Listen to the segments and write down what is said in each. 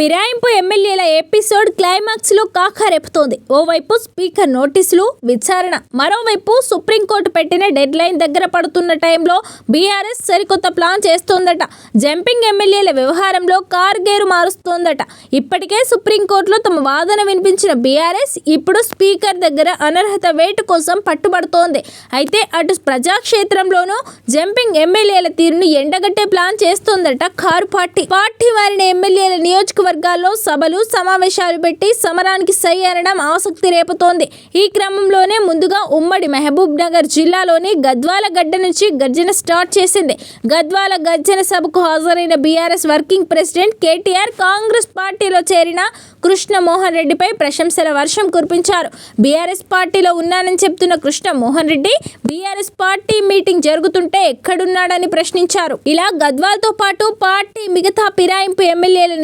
ఫిరాయింపు ఎమ్మెల్యేల ఎపిసోడ్ క్లైమాక్స్లో కాకరేపుతోంది ఓవైపు స్పీకర్ నోటీసులు విచారణ. మరోవైపు సుప్రీంకోర్టు పెట్టిన డెడ్ లైన్ దగ్గర పడుతున్న టైంలో బీఆర్ఎస్ సరికొత్త ప్లాన్ చేస్తోందట. జంపింగ్ ఎమ్మెల్యేల వ్యవహారంలో కార్గేరు మారుస్తోందట. ఇప్పటికే సుప్రీంకోర్టులో తమ వాదన వినిపించిన బీఆర్ఎస్ ఇప్పుడు స్పీకర్ దగ్గర అనర్హత వేటు కోసం పట్టుబడుతోంది. అయితే అటు ప్రజాక్షేత్రంలోనూ జంపింగ్ ఎమ్మెల్యేల తీరును ఎండగట్టే ప్లాన్ చేస్తోందట కారు పార్టీ. పార్టీ వారిని ఎమ్మెల్యేల నియోజక నియోజకవర్గాల్లో సభలు సమావేశాలు పెట్టి సమరానికి సై అనడం ఆసక్తి రేపుతోంది. ఈ క్రమంలోనే ముందుగా ఉమ్మడి మహబూబ్ నగర్ జిల్లాలోని గద్వాల గడ్డ నుంచి గర్జన స్టార్ట్ చేసింది. గద్వాల గర్జన సభకు హాజరైన B R S working president K T R Congress పార్టీలో చేరిన కృష్ణ మోహన్ రెడ్డిపై ప్రశంసల వర్షం కురిపించారు. బీఆర్ఎస్ పార్టీలో ఉన్నానని చెప్తున్న Krishna Mohan Reddy B R S party meeting జరుగుతుంటే ఎక్కడున్నాడని ప్రశ్నించారు. ఇలా గద్వాల్తో పాటు పార్టీ మిగతా పిరాయింపు ఎమ్మెల్యేల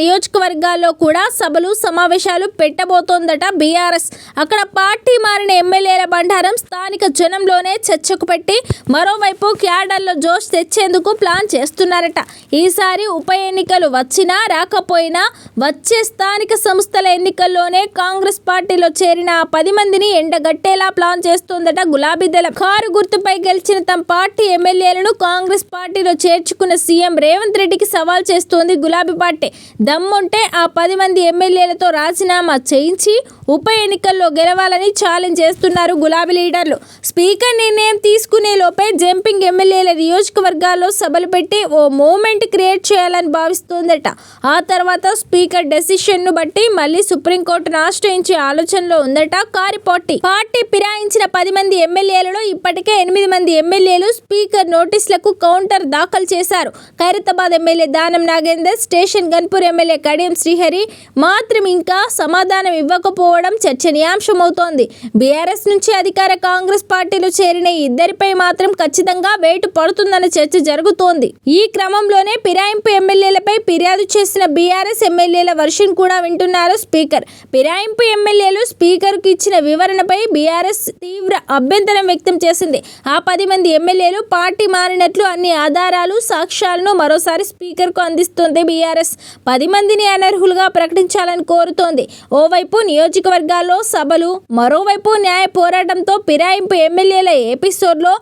నియోజకవర్గాల్లో కూడా సభలు సమావేశాలు పెట్టబోతోందట బీఆర్ఎస్. అక్కడ పార్టీ మారిన ఎమ్మెల్యేల బండారం స్థానిక జనంలోనే చర్చకు పెట్టి మరోవైపు క్యాడర్లో జోష్ తెచ్చేందుకు ప్లాన్ చేస్తున్నారట. ఈసారి ఉప ఎన్నికలు వచ్చినా రాకపోయినా వచ్చే స్థానిక సంస్థల ఎన్నికల్లోనే కాంగ్రెస్ పార్టీలో చేరిన పది మందిని ఎండగట్టేలా ప్లాన్ చేస్తోందట గులాబీదళం కారు గుర్తుపై గెలిచిన తమ పార్టీ ఎమ్మెల్యేలను కాంగ్రెస్ పార్టీలో చేర్చుకున్న సీఎం రేవంత్ రెడ్డికి సవాల్ చేస్తోంది గులాబీ పార్టీ. దమ్ముంటే ఆ పది మంది ఎమ్మెల్యేలతో రాజీనామా చేయించి ఉప ఎన్నికల్లో గెలవాలని ఛాలెంజ్ చేస్తున్నారు గులాబీ లీడర్లు. స్పీకర్ నిర్ణయం తీసుకునే లోపే జంపింగ్ ఎమ్మెల్యేల నియోజకవర్గాల్లో సభలు పెట్టి ఓ మూమెంట్ క్రియేట్ చేయాలని భావిస్తోందట. ఆ తర్వాత స్పీకర్ డెసిషన్ను బట్టి మళ్ళీ సుప్రీంకోర్టును ఆశ్రయించే ఆలోచనలో ఉందట కారిపార్టీ పార్టీ ఫిరాయించిన పది మంది ఎమ్మెల్యేలలో ఇప్పటికే ఎనిమిది మంది ఎమ్మెల్యేలు స్పీకర్ నోటీసులకు కౌంటర్ దాఖలు చేశారు. Khairatabad M L A Danam Nagender station Ghanpur M L A Kadiyam Srihari మాత్రం ఇంకా సమాధానం ఇవ్వకపోవడం చర్చనీయాంశమవుతోంది. బీఆర్ఎస్ నుంచి అధికార కాంగ్రెస్ పార్టీలో చేరిన ఇద్దరిపై మాత్రం ఖచ్చితంగా వేటు పడుతుందన్న చర్చ జరుగుతోంది. ఈ క్రమంలోనే పిరాయింపు ఎమ్మెల్యేలపై ఫిర్యాదు చేసిన బీఆర్ఎస్ ఎమ్మెల్యేల వర్షన్ కూడా వింటున్నారు స్పీకర్. పిరాయింపు ఎమ్మెల్యేలు స్పీకర్కు ఇచ్చిన వివరణపై బీఆర్ఎస్ తీవ్ర అభ్యంతరం వ్యక్తం చేసింది. ఆ పది మంది ఎమ్మెల్యేలు పార్టీ మారినట్లు అన్ని ఆధారాలు సాక్ష్యాలను మరోసారి స్పీకర్కు అందిస్తుంది బీఆర్ఎస్. పది మందిని అనర్హులుగా ప్రకటించాలని కోరుతోంది. ఓవైపు నియోజకవర్గాల్లో సభలు మరోవైపు న్యాయ పోరాటంతో ఫిరాయింపు ఎమ్మెల్యేల ఎపిసోడ్లో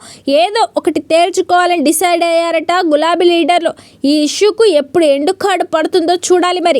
ఏదో ఒకటి తేల్చుకోవాలని డిసైడ్ అయ్యారట గులాబీ లీడర్లు. ఈ ఇష్యూకు ఎప్పుడు ఎండుకాడు పడుతుందో చూడాలి మరి.